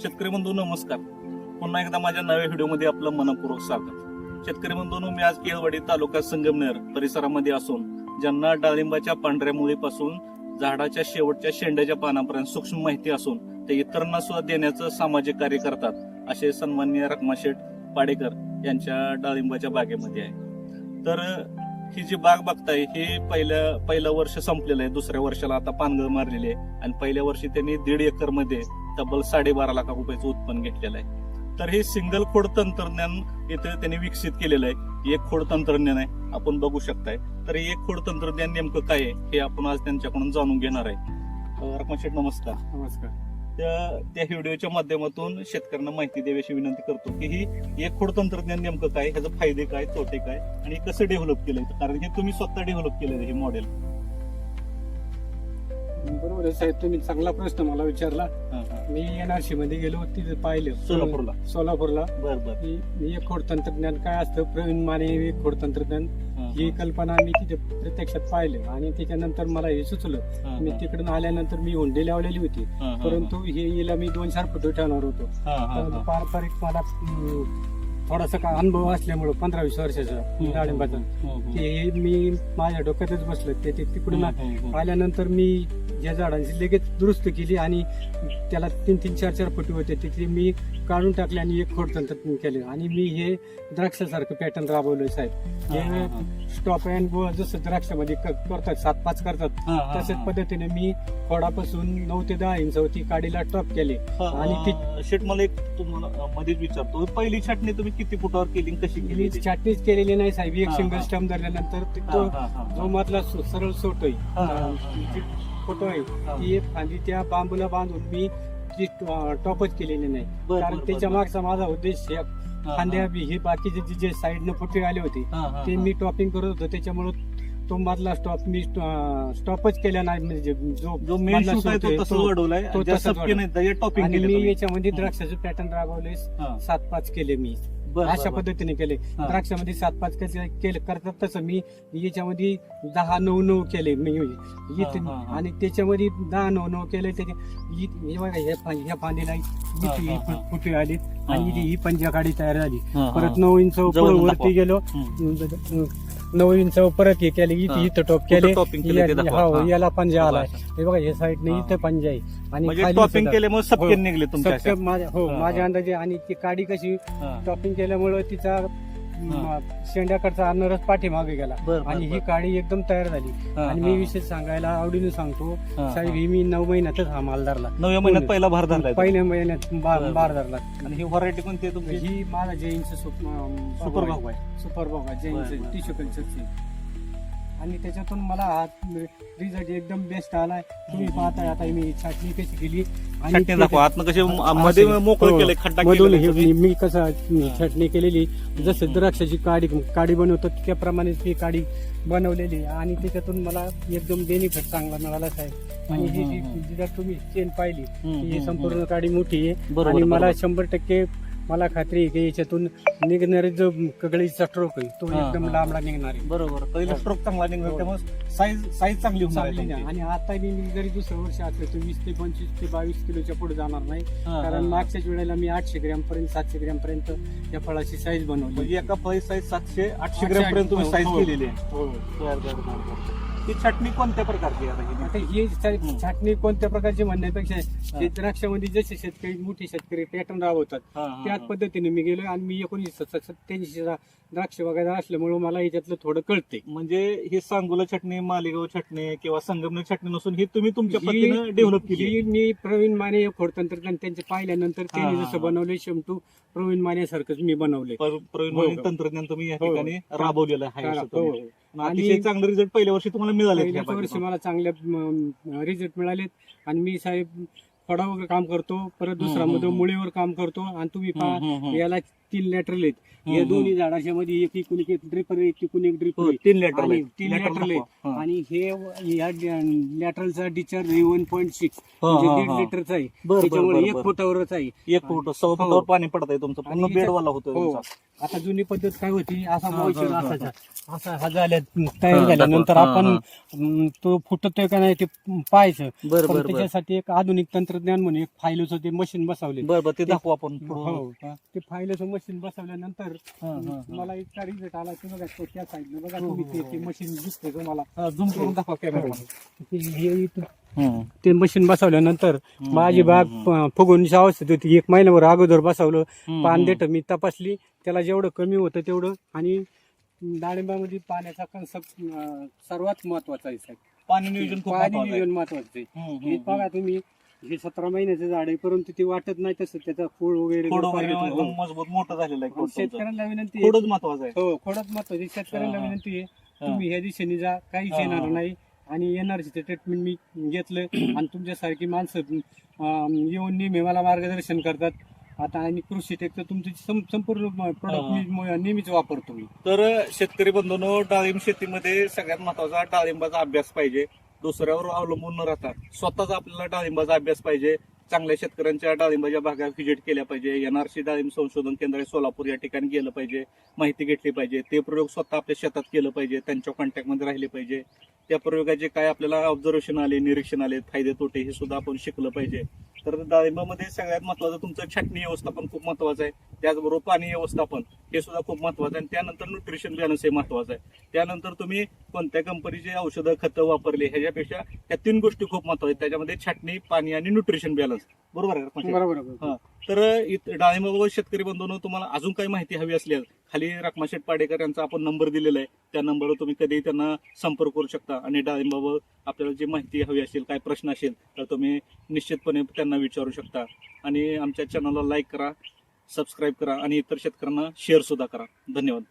शेतकरी बंधू नमस्कार. पुन्हा एकदा माझ्या नव्या व्हिडिओमध्ये आपलं मनपूर्वक स्वागत. शेतकरी बंधूंनो मी आज केळवाडी तालुका संगमनेर परिसरामध्ये असून ज्यांना डाळिंबाच्या पांढऱ्या मुळीपासून झाडाच्या शेवटच्या शेंड्याच्या पानापर्यंत सूक्ष्म माहिती असून ते इतरांना सुद्धा देण्याचं सामाजिक कार्य करतात असे सन्माननीय रखमाशेठ पाडेकर यांच्या डाळिंबाच्या बागेमध्ये आहे. तर ही जी बाग बघताय ही पहिल्या पहिलं वर्ष संपलेलं आहे दुसऱ्या वर्षाला आता पानगळ मारलेली आहे. आणि पहिल्या वर्षी त्यांनी दीड एकरमध्ये तब्बल साडेबारा लाख रुपयाचं उत्पन्न घेतलेलं आहे. तर हे सिंगल खोड तंत्रज्ञान इथे त्यांनी विकसित केलेलं आहे. एक खोड तंत्रज्ञान आहे. आपण बघू शकताय. तर हे एक खोड तंत्रज्ञान नेमकं काय आहे हे आपण आज त्यांच्याकडून जाणून घेणार आहे. रखमा शेठ नमस्कार. नमस्कार. त्या त्या व्हिडिओच्या माध्यमातून शेतकऱ्यांना माहिती द्यावी विनंती करतो की ही एक खोड तंत्रज्ञान नेमकं काय ह्याचे फायदे काय तोटे काय आणि कसं डेव्हलप केलंय? कारण हे तुम्ही स्वतः डेव्हलप केलेलं आहे हे मॉडेल बरोबर आहे साहेब तुम्ही चांगला प्रश्न मला विचारला. मी एनआरसी मध्ये गेलो तिथे पाहिलं. सोलापूरला. सोलापूरला. एक खोड तंत्रज्ञान काय असतं प्रवीण माने एक खोड तंत्रज्ञान. ही कल्पना मी तिथे प्रत्यक्षात पाहिलं. आणि त्याच्यानंतर मला हे सुचलं. मी तिकडून आल्यानंतर मी हुंडी लावलेली होती. परंतु हे हिला मी दोन चार फोटो ठेवणार होतो. पारंपरिक मला थोडासा का अनुभव असल्यामुळं पंधरा वीस वर्षाचा डाळिंबाचा ते हे मी माझ्या डोक्यातच बसलं ते ते तिकडून आल्यानंतर मी या झाडांची लगेच दुरुस्त केली आणि त्याला तीन तीन चार चार फुटी होते. तिथे मी काढून टाकले आणि एक खोड तंत्र केले. आणि मी हे द्राक्षासारखं पॅटर्न राबवलंय साहेब. हे स्टॉप अँड गो जसं द्राक्षामध्ये करतात सात पाच करतात तशाच पद्धतीने मी खोडापासून नऊ ते दहा इंच होती काडीला टॉप केले. आणि आणि शेट मला एक तुम्हाला मध्येच विचारतो. पहिली छाटणी तुम्ही किती फुटावर केली आणि कशी केली? छाटणीच केलेली नाही साहेब एक हा, सिंगल हा. स्टंप धरल्यानंतर ते हा, तो हा, हा, जो. मधला सो- सरळ सोटोय हा, हा, हा. फोटो आहे हा. ती एक फांदी त्या बांबूला बांधून मी ती टॉपच केलेली नाही बर, कारण बर, त्याच्या बर, मागचा माझा उद्देश या हा, फांद्या बी हे बाकीचे जे- जे साईडनं फुटे आले होते हा, हा, ते हा. मी टॉपिंग करत होतो त्याच्यामुळे तो मधला स्टॉप मी स्टॉपच केला नाही म्हणजे जो जो मेन मधला शूट आहे तो shoot आहे, तसं तो- वडवलाय तो ज्या तसाच सबके नाही त्याचे टॉपिंग आणि केले मी तुम्ही. याच्यामध्ये. द्राक्षाचं पॅटर्न राबवले हा. सात पाच केले मी बर, अशा बर. पद्धतीने केले हा. द्राक्षामध्ये सात पाच केले केले करतात तसं मी याच्यामध्ये दहा नऊ नऊ केले मी इथे हा, हा. आणि त्याच्यामध्ये दहा नऊ नऊ केले त्याचे इ- हे बघा ह्या फा- ह्या फांदीला हा, हा, हा. फुटे आली हा, आणि इथे हा. ही पंजाकाडी तयार झाली हा, हा. परत नऊ इंच जवळून वरती दाखवा. गेलो हम्म. नऊ इंच परत हे केले. इथे इथं टॉप केले टॉपिंग केले ते या- दाखवा. हो, हा. याला पंजा आला. हे बघा हे साईडने हा. इथं पंजा आहे आणि म्हणजे खाली टॉपिंग सुद्धा. केल्यामुळे हो. निघले तुमच्या माझ्या हो हा, माझ्या. अंदाजे आणि ती काडी कशी हा. टॉपिंग केल्यामुळे तिचा शेंड्याकडचा अन्नरस पाठीमागे गेला बर, बर, आणि ही बर. काडी एकदम तयार झाली हा, आणि मी हा. विशेष सांगायला आवडीने सांगतो हा, साहेब हा. मी नऊ महिन्यातच हा माल धरला नवव्या महिन्यात पहिला भार तुम्ही. पहिल्या महिन्यात बा- बरं, बार बरं. धरला आणि ही व्हरायटी कोणती आहे तुमची ही माझा जैनचं सुपर भाऊ आहे सुपर भाऊ बरं, जैनचं. टिश्यू कल्चरची आणि त्याच्यातून मला हा रिझल्ट एकदम बेस्ट आलाय. तुम्ही पाहताय आता मी छाटणी कशी केली. आणि छाटणी ते- दाखवा. आतनं कसे मध्ये मोकळं हो. केलंय खड्डा मधून हे. मी कसं. छटणी केलेली. जसं द्राक्षाची काडी काडी बनवतो त्याप्रमाणे ती काडी बनवलेली. आणि त्याच्यातून मला एकदम बेनिफिट चांगला मिळाला आहे आणि ही जी जर तुम्ही चेन पाहिली ही संपूर्ण काडी मोठी आहे. आणि मला. शंभर टक्के मला खात्री आहे की याच्यातून निघणारे जो कगळीचा स्ट्रोक आहे तो हा, एकदम हा. लांबडा निघणार आहे बरोबर पहिला हो. स्ट्रोक चांगला निघणार हो. त्यामुळे साईज साईज चांगली होणार आहे चांगली नाही. तुमची. आणि आता मी जरी दुसरं वर्ष असलं तर वीस ते पंचवीस ते बावीस किलोच्या पुढे जाणार नाही हा, कारण हा. मागच्याच वेळेला मी आठशे ग्रॅम पर्यंत सातशे ग्रॅम पर्यंत या फळाची साईज बनवली म्हणजे एका फळी साईज सातशे आठशे ग्रॅम पर्यंत तुम्ही हो, साईज हो. केलेली आहे हो. बर, बर, बर, बर. ही चटणी कोणत्या प्रकारची आहे आता आता ही? ही चा-. छाटणी कोणत्या प्रकारची म्हणण्यापेक्षा हा. द्राक्षामध्ये जसे शेतकरी मोठे शेतकरी पॅटर्न राबवतात हा, हा, त्याच हा. पद्धतीने मी गेलो आणि मी एकोणीस सत्याऐंशी द्राक्ष वगैरे असल्यामुळे मला याच्यातलं थोडं कळते म्हणजे ही सांगोला चटणी मालेगाव चटणी किंवा संगमनेर चटणी नसून ही तुम्ही तुमच्या पद्धतीनं डेव्हलप केली. मी प्रवीण माने खोड तंत्रज्ञान त्यांचे पाहिल्यानंतर त्यांनी हा, जसं हा. बनवले शेमटू प्रवीण माने सारखंच मी बनवले पर- प्रवीण हो, माने हो. तंत्रज्ञान तुम्ही या हो, हो. ठिकाणी राबवलेलं आहे हो. हो. आणि चांगले रिझल्ट पहिल्या वर्षी तुम्हाला मिळाले वर्षी मला चांगले रिझल्ट मिळालेत आणि मी साहेब फळावर काम करतो परत दुसरा मध्ये. मुळीवर काम करतो आणि तुम्ही पहा याला तीन लॅटरल आहेत. या. दोन्ही झाडाच्या मध्ये एक एकूण एक ड्रिपर एक एकूण एक ड्रिपर तीन लेटर तीन lateral आहेत. आणि हे या लॅटरलचा डिचार्ज वन पॉईंट सिक्स म्हणजे दीड लिटरचा आहे. बर, त्याच्यामुळे बर, एक बर. फुटावरच आहे. एक फुट सव्वा हो. फुटावर पाणी पडत आहे तुमचं पूर्ण आणि बेडवाला होतो हो. तुमचा. आता जुनी पद्धत काय होती? असा हा, मोइश्चर हा, हा, असायचा. असा हा झाल्या तयार झाल्यानंतर. आपण हा, अं, तो फुटतोय का नाही ते पाहायचं. बर पण बर. बर त्याच्यासाठी एक आधुनिक तंत्रज्ञान म्हणून एक फायलोचं ते मशीन बसवले बर बर ते दाखवू आपण हो ते फायलोचं मशीन बसवल्यानंतर हा, हा, हा. मला इतका रिझल्ट आला की बघा तो त्या साईडने बघा हो, तुम्ही हो, ते- हो. ते मशीन दिसतंय तुम्हाला. हा, झूम करून दाखवा कॅमेरा हे ते मशीन बसवल्यानंतर माझी बाग प- फुगवणीची अवस्थेत होती. एक महिन्याभर अगोदर बसवलं. पान देठ मी तपासली. त्याला जेवढं कमी होतं तेवढं. आणि डाळिंबामध्ये पाण्याचा कन्सेप्ट सर्वात महत्त्वाचा आहे साहेब. पाणी नियोजन खूप पाणी महत्वाचं आहे. नियोजन महत्वाचं आहे हे बघा तुम्ही. हे सतरा महिन्याचं झाड आहे परंतु ते वाटत नाही तसं त्याचा खोड वगैरे खोड. एकदम मजबूत मोठं झालेलं आहे. खोड तुमचं. शेतकऱ्यांना विनंती आहे खोडच महत्वाचं आहे हो खोडच महत्वाची शेतकऱ्यांना हा, हा. विनंती आहे. तुम्ही ह्या दिशेने जा काहीच हा, येणार हा. नाही आणि एनआरसीचं ट्रीटमेंट मी घेतलं आणि तुमच्यासारखी माणसं अं, येऊन नेहमी मला मार्गदर्शन करतात आता आणि कृषी टेक तर तुमची सं- संपूर्ण हा. प्रोडक्ट म- नेहमीच वापरतो मी तर शेतकरी बंधूंनो डाळिंब शेतीमध्ये सगळ्यात महत्त्वाचा डाळिंबाचा अभ्यास पाहिजे दुसऱ्यावर अवलंबून न राहता स्वतःच आपल्याला डाळिंबाचा अभ्यास पाहिजे. चांगल्या शेतकऱ्यांच्या डाळिंबाच्या भागात व्हिजिट केल्या पाहिजे. एनआरसी डाळिंब संशोधन केंद्र सोलापूर या ठिकाणी गेलं पाहिजे माहिती घेतली पाहिजे. ते प्रयोग स्वतः आपल्या शेतात केलं पाहिजे त्यांच्या कॉन्टॅक्टमध्ये राहिले पाहिजे. त्या प्रयोगाचे काय आपल्याला ऑब्झर्वेशन आले निरीक्षण आले फायदे तोटे हे सुद्धा आपण शिकलं पाहिजे. तर डाळिंबामध्ये सगळ्यात महत्वाचं तुमचं छाटणी व्यवस्थापन खूप महत्वाचं आहे. त्याचबरोबर पाणी व्यवस्थापन हे सुद्धा खूप महत्वाचं आहे. आणि त्यानंतर न्यूट्रिशन बॅलन्स हे महत्वाचं आहे. त्यानंतर तुम्ही कोणत्या कंपनीचे औषधं खतं वापरले ह्याच्यापेक्षा या तीन गोष्टी खूप महत्त्वाच्या आहेत. त्याच्यामध्ये छाटणी पाणी आणि न्यूट्रिशन बॅलन्स बरोबर. आहे का रत्नाकर? बरोबर हा. तर डाळिंबाबाबत शेतकरी बंधूंनो तुम्हाला अजून काही माहिती हवी असल्यास खाली रखमाशेठ पाडेकर यांचा आपण नंबर दिलेला आहे. त्या नंबरवर तुम्ही कधीही त्यांना संपर्क करू शकता आणि डाळिंबाबाबत आपल्याला जी माहिती हवी असेल काय प्रश्न असेल तर तुम्ही निश्चितपणे त्यांना विचारू शकता. आणि आमच्या चॅनलला लाईक करा सबस्क्राईब करा आणि इतर शेतकऱ्यांना शेअर सुद्धा करा. धन्यवाद.